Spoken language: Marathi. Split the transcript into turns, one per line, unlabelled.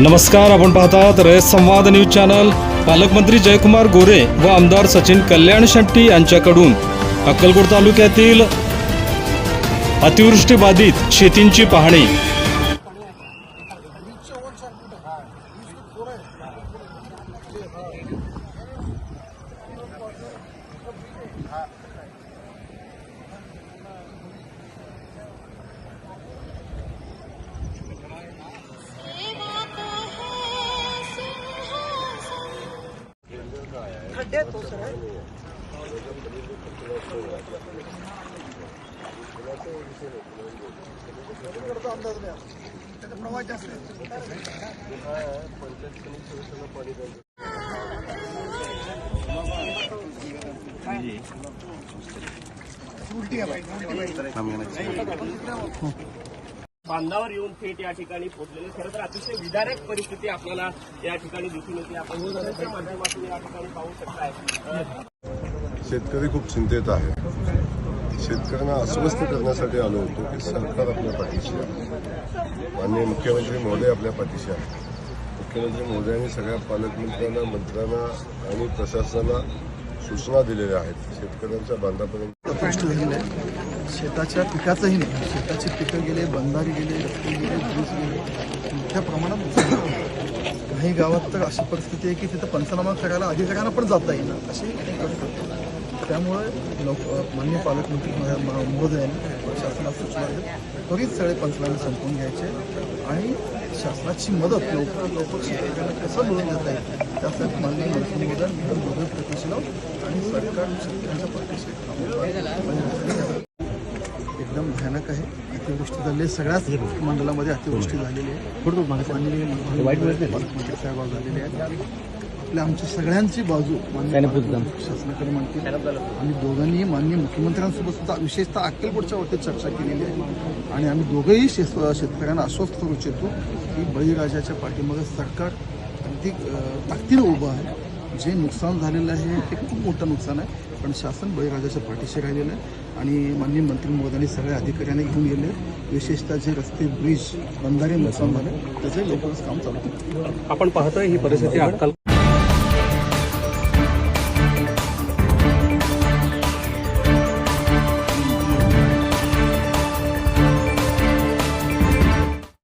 नमस्कार आपण पाहतात रयत संवाद न्यूज चॅनल. पालकमंत्री जयकुमार गोरे व आमदार सचिन कल्याण शेट्टी यांच्याकडून अक्कलकोट तालुक्यातील अतिवृष्टी बाधित शेतींची पाहणी.
सिंहासन
खड्ड्यात तो सर प्रवाह जास्त उलटी आहे
बांधावर येऊन थेट या ठिकाणी पोहोचलेले. खरं तर अतिशय विदारक परिस्थिती आपल्याला या ठिकाणी दिसून येते. आपण माध्यमातून या ठिकाणी पाहू शकताय.
शेतकरी खूप चिंतेत आहे. शेतकऱ्यांना अस्वस्थ करण्यासाठी आलो होतो की सरकार आपल्या पाठीशी आहे. माननीय मुख्यमंत्री महोदय आपल्या पाठीशी आहे मुख्यमंत्री महोदयांनी सगळ्या पालकमंत्र्यांना मंत्र्यांना आणि प्रशासनाला सूचना दिलेल्या आहेत. शेतकऱ्यांच्या बांधापर्यंत
शेताच्या पिकाचंही नाही. शेताची पिकं गेले बंधारी गेले रस्ते गेले ब्रिज गेले. मोठ्या प्रमाणात काही गावात तर अशी परिस्थिती आहे की तिथं पंचनामा करायला अधिकाऱ्यांना पण जाता येईल अशी त्यामुळे लोक मान्य पालकमंत्री महो- महो- महोदयांनी शासनाला सूचना त्वरित सगळे पंचनामे संपवून घ्यायचे आणि शासनाची मदत लवकर लवकर शेतकऱ्यांना कसं मिळून देता येईल त्यासाठी माननीय मंत्री महोदयांनी प्रतिशील आणि सरकार शेतकऱ्यांच्या पाठीशी एकदम भयानक आहे. अतिवृष्टी झाली आहे. सगळ्याच मंडळामध्ये अतिवृष्टी झालेली आहे. पालकमंत्री साहेब झालेले आहेत. आपल्या आमच्या सगळ्यांची बाजू शासनाकडे मांडतील आम्ही दोघांनी माननीय मुख्यमंत्र्यांसोबत सुद्धा विशेषतः अक्कलकोटच्या बाबतीत चर्चा केलेली आहे. आणि आम्ही दोघंही शेत शेतकऱ्यांना आश्वस्त करू इच्छितो की बळीराजाच्या पाठीमागे सरकार अगदी ताकदीनं उभं आहे. जे नुकसान झालेलं आहे ते खूप मोठं नुकसान आहे. पण शासन बळीराजाच्या पाठीशी राहिलेलं आहे. आणि माननीय मंत्री महोदयांनी सगळ्या अधिकाऱ्यांनी घेऊन गेले विशेषतः जे रस्ते ब्रिज बंधारे नुकसान झाले त्याचे लवकरच काम चालू
आपण पाहतोय ही परिस्थिती अक्कल